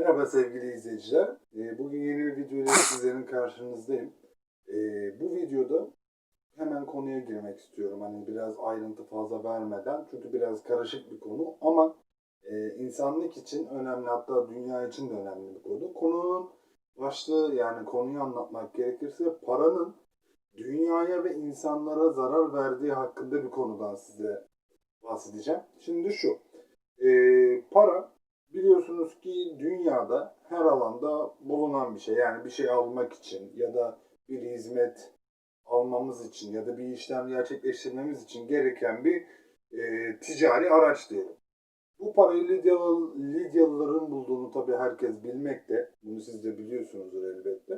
Merhaba sevgili izleyiciler. Ee, Bugün yeni bir video ile sizlerin karşınızdayım. Ee, Bu videoda hemen konuya girmek istiyorum. Hani biraz ayrıntı fazla vermeden. Çünkü biraz karışık bir konu ama e, insanlık için önemli hatta dünya için de önemli bir konu. Konunun başlığı yani konuyu anlatmak gerekirse paranın dünyaya ve insanlara zarar verdiği hakkında bir konudan size bahsedeceğim. Şimdi şu. e, para biliyorsunuz ki dünyada her alanda bulunan bir şey. Yani bir şey almak için ya da bir hizmet almamız için ya da bir işlem gerçekleştirmemiz için gereken bir e, ticari araç diyelim. Bu parayı Lidyalı, Lidyalıların bulduğunu tabii herkes bilmekte. Bunu siz de biliyorsunuzdur elbette.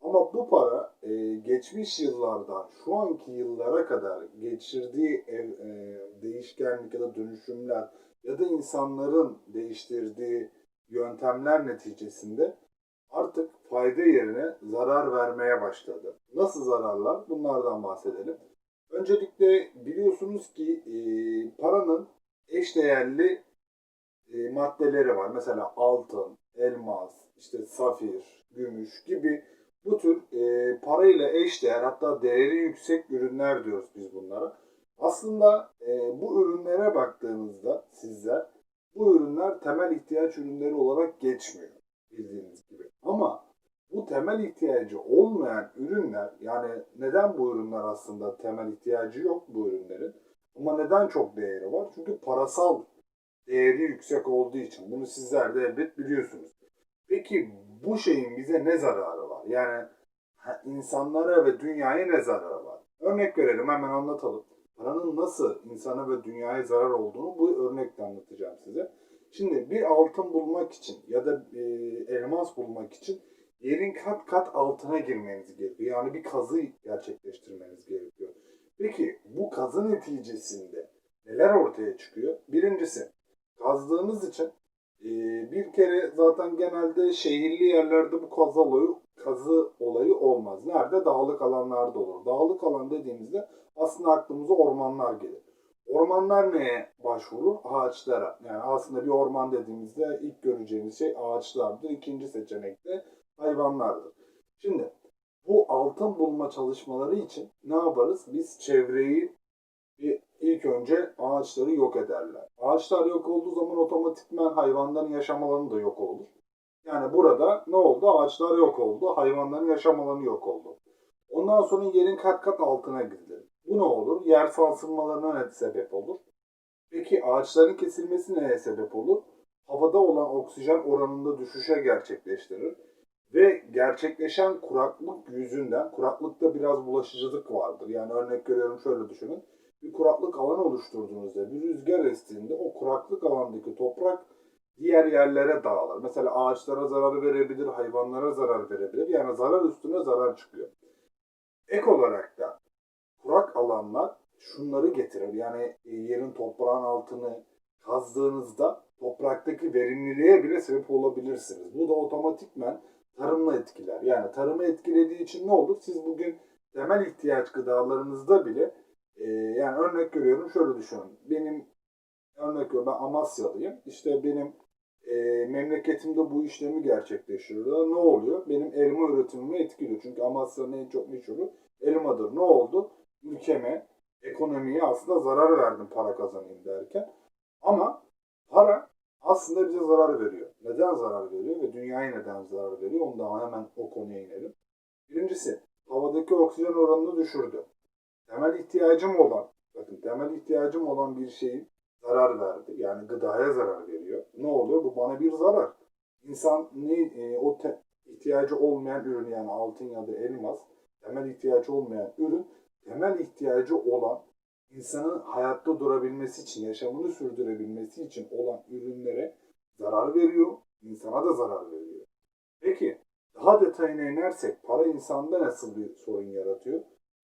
Ama bu para e, geçmiş yıllardan şu anki yıllara kadar geçirdiği ev, e, değişkenlik ya da dönüşümler ya da insanların değiştirdiği yöntemler neticesinde artık fayda yerine zarar vermeye başladı. Nasıl zararlar? Bunlardan bahsedelim. Öncelikle biliyorsunuz ki e, paranın eşdeğerli e, maddeleri var. Mesela altın, elmas, işte safir, gümüş gibi bu tür e, parayla eşdeğer hatta değeri yüksek ürünler diyoruz biz bunlara. Aslında e, bu ürünlere baktığınızda sizler bu ürünler temel ihtiyaç ürünleri olarak geçmiyor bildiğiniz gibi. Ama bu temel ihtiyacı olmayan ürünler yani neden bu ürünler aslında temel ihtiyacı yok bu ürünlerin ama neden çok değeri var? Çünkü parasal değeri yüksek olduğu için. Bunu sizler de elbet biliyorsunuz. Peki bu şeyin bize ne zararı var? Yani insanlara ve dünyaya ne zararı var? Örnek verelim hemen anlatalım. Paranın nasıl insana ve dünyaya zarar olduğunu bu örnekle anlatacağım size. Şimdi bir altın bulmak için ya da e, elmas bulmak için yerin kat kat altına girmeniz gerekiyor. Yani bir kazı gerçekleştirmeniz gerekiyor. Peki bu kazı neticesinde neler ortaya çıkıyor? Birincisi kazdığınız için e, bir kere zaten genelde şehirli yerlerde bu kazı olayı, kazı olayı olmaz. Nerede? Dağlık alanlarda olur. Dağlık alan dediğimizde aslında aklımıza ormanlar gelir. Ormanlar neye başvurur? Ağaçlara. Yani aslında bir orman dediğimizde ilk göreceğimiz şey ağaçlardır. İkinci seçenek de hayvanlardır. Şimdi bu altın bulma çalışmaları için ne yaparız? Biz çevreyi bir ilk önce ağaçları yok ederler. Ağaçlar yok olduğu zaman otomatikman hayvanların yaşam alanı da yok olur. Yani burada ne oldu? Ağaçlar yok oldu. Hayvanların yaşam alanı yok oldu. Ondan sonra yerin kat kat altına gidilir. Bu ne olur? Yer sarsılmalarına ne sebep olur? Peki ağaçların kesilmesi neye sebep olur? Havada olan oksijen oranında düşüşe gerçekleştirir. Ve gerçekleşen kuraklık yüzünden, kuraklıkta biraz bulaşıcılık vardır. Yani örnek veriyorum şöyle düşünün. Bir kuraklık alanı oluşturduğunuzda, bir rüzgar estiğinde o kuraklık alandaki toprak diğer yerlere dağılır. Mesela ağaçlara zarar verebilir, hayvanlara zarar verebilir. Yani zarar üstüne zarar çıkıyor. Ek olarak da kurak alanlar şunları getirir. Yani e, yerin toprağın altını kazdığınızda topraktaki verimliliğe bile sebep olabilirsiniz. Bu da otomatikmen tarımla etkiler. Yani tarımı etkilediği için ne olur? Siz bugün temel ihtiyaç gıdalarınızda bile e, yani örnek görüyorum şöyle düşünün. Benim örnek veriyorum ben Amasyalıyım. İşte benim e, memleketimde bu işlemi gerçekleştiriyorlar. Ne oluyor? Benim elma üretimimi etkiliyor. Çünkü Amasya'nın en çok meşhuru elmadır. Ne oldu? Ülkeme, ekonomiye aslında zarar verdim para kazanayım derken. Ama para aslında bize zarar veriyor. Neden zarar veriyor ve dünyaya neden zarar veriyor? Ondan hemen o konuya inelim. Birincisi, havadaki oksijen oranını düşürdü. Temel ihtiyacım olan, bakın temel ihtiyacım olan bir şeyin zarar verdi. Yani gıdaya zarar veriyor. Ne oluyor? Bu bana bir zarar. İnsan ne e, o te- ihtiyacı olmayan ürün yani altın ya da elmas temel ihtiyacı olmayan ürün temel ihtiyacı olan insanın hayatta durabilmesi için, yaşamını sürdürebilmesi için olan ürünlere zarar veriyor, insana da zarar veriyor. Peki daha detayına inersek para insanda nasıl bir sorun yaratıyor?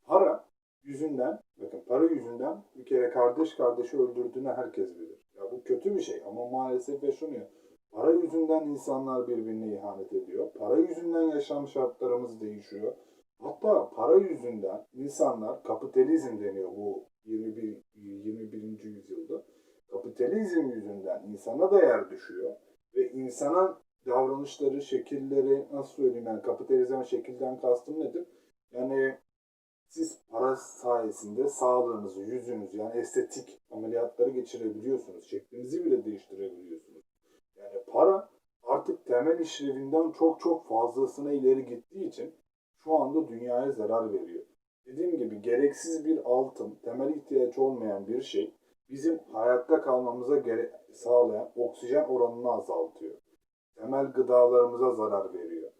Para yüzünden, bakın para yüzünden bir kere kardeş kardeşi öldürdüğünü herkes bilir. Ya bu kötü bir şey ama maalesef yaşanıyor. Para yüzünden insanlar birbirine ihanet ediyor. Para yüzünden yaşam şartlarımız değişiyor. Hatta para yüzünden insanlar kapitalizm deniyor bu 21. 21. yüzyılda. Kapitalizm yüzünden insana değer düşüyor ve insanın davranışları, şekilleri nasıl söyleyeyim yani kapitalizm şekilden kastım nedir? Yani siz para sayesinde sağlığınızı, yüzünüzü yani estetik ameliyatları geçirebiliyorsunuz. Şeklinizi bile değiştirebiliyorsunuz. Yani para artık temel işlevinden çok çok fazlasına ileri gittiği için şu anda dünyaya zarar veriyor. Dediğim gibi gereksiz bir altın, temel ihtiyaç olmayan bir şey bizim hayatta kalmamıza gere- sağlayan oksijen oranını azaltıyor. Temel gıdalarımıza zarar veriyor.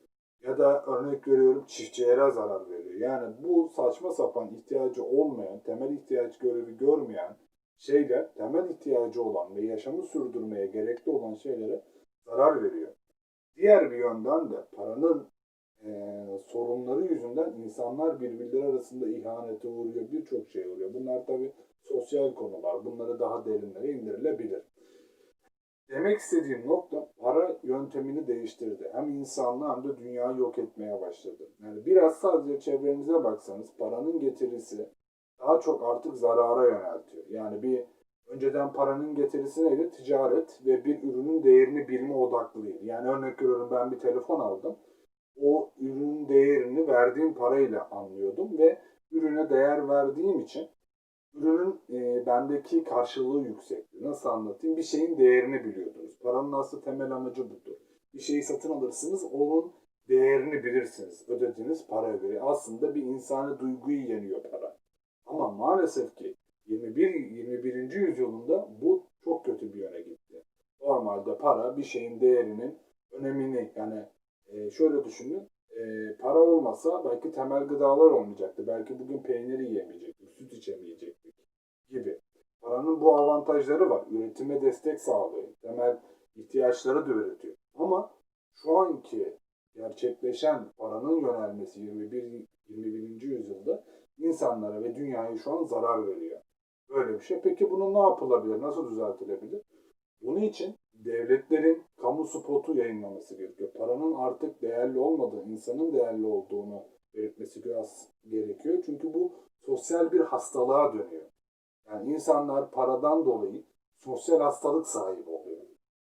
Ya da örnek veriyorum çiftçilere zarar veriyor. Yani bu saçma sapan ihtiyacı olmayan, temel ihtiyaç görevi görmeyen şeyler temel ihtiyacı olan ve yaşamı sürdürmeye gerekli olan şeylere zarar veriyor. Diğer bir yönden de paranın eee, sorunları yüzünden insanlar birbirleri arasında ihanete uğruyor, birçok şey oluyor. Bunlar tabii sosyal konular, bunları daha derinlere indirilebilir. Demek istediğim nokta para yöntemini değiştirdi. Hem insanlığı hem de dünyayı yok etmeye başladı. Yani biraz sadece çevrenize baksanız paranın getirisi daha çok artık zarara yöneltiyor. Yani bir önceden paranın getirisi neydi? Ticaret ve bir ürünün değerini bilme odaklıydı. Yani örnek veriyorum ben bir telefon aldım. O ürünün değerini verdiğim parayla anlıyordum ve ürüne değer verdiğim için ürünün e, bendeki karşılığı yüksekti. Nasıl anlatayım? Bir şeyin değerini biliyordunuz. Paranın aslı temel amacı budur. Bir şeyi satın alırsınız, onun değerini bilirsiniz. Ödediğiniz paraya göre. Aslında bir insani duyguyu yeniyor para. Ama maalesef ki 21 21. yüzyılında bu çok kötü bir yöne gitti. Normalde para bir şeyin değerinin önemini yani e, şöyle düşünün. e, para olmasa belki temel gıdalar olmayacaktı. Belki bugün peynir yiyemeyecektik, süt içemeyecektik gibi. Paranın bu avantajları var. Üretime destek sağlıyor. Temel ihtiyaçları da üretiyor. Ama şu anki gerçekleşen paranın yönelmesi 21. 21. yüzyılda insanlara ve dünyaya şu an zarar veriyor. Böyle bir şey. Peki bunun ne yapılabilir? Nasıl düzeltilebilir? Bunun için devletlerin kamu spotu yayınlaması gerekiyor. Paranın artık değerli olmadığı, insanın değerli olduğunu belirtmesi gerekiyor. Çünkü bu sosyal bir hastalığa dönüyor. Yani insanlar paradan dolayı sosyal hastalık sahibi oluyor.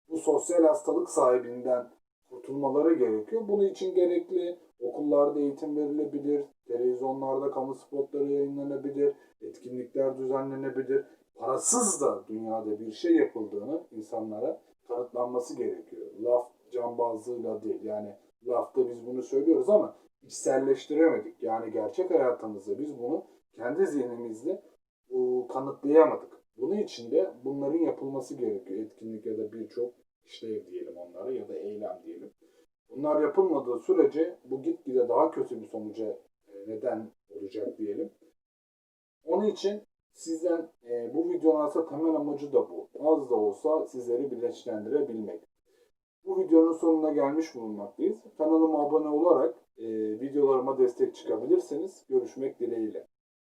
Bu sosyal hastalık sahibinden kurtulmaları gerekiyor. Bunun için gerekli okullarda eğitim verilebilir, televizyonlarda kamu spotları yayınlanabilir, etkinlikler düzenlenebilir. Parasız da dünyada bir şey yapıldığını insanlara kanıtlanması gerekiyor. Laf cambazlığıyla değil. Yani lafta biz bunu söylüyoruz ama içselleştiremedik. Yani gerçek hayatımızda biz bunu kendi zihnimizde kanıtlayamadık. Bunun için de bunların yapılması gerekiyor. Etkinlik ya da birçok işlev diyelim onlara ya da eylem diyelim. Bunlar yapılmadığı sürece bu gitgide daha kötü bir sonuca e, neden olacak diyelim. Onun için sizden e, bu videonun aslında temel amacı da bu. Az da olsa sizleri bilinçlendirebilmek. Bu videonun sonuna gelmiş bulunmaktayız. Kanalıma abone olarak e, videolarıma destek çıkabilirsiniz. Görüşmek dileğiyle.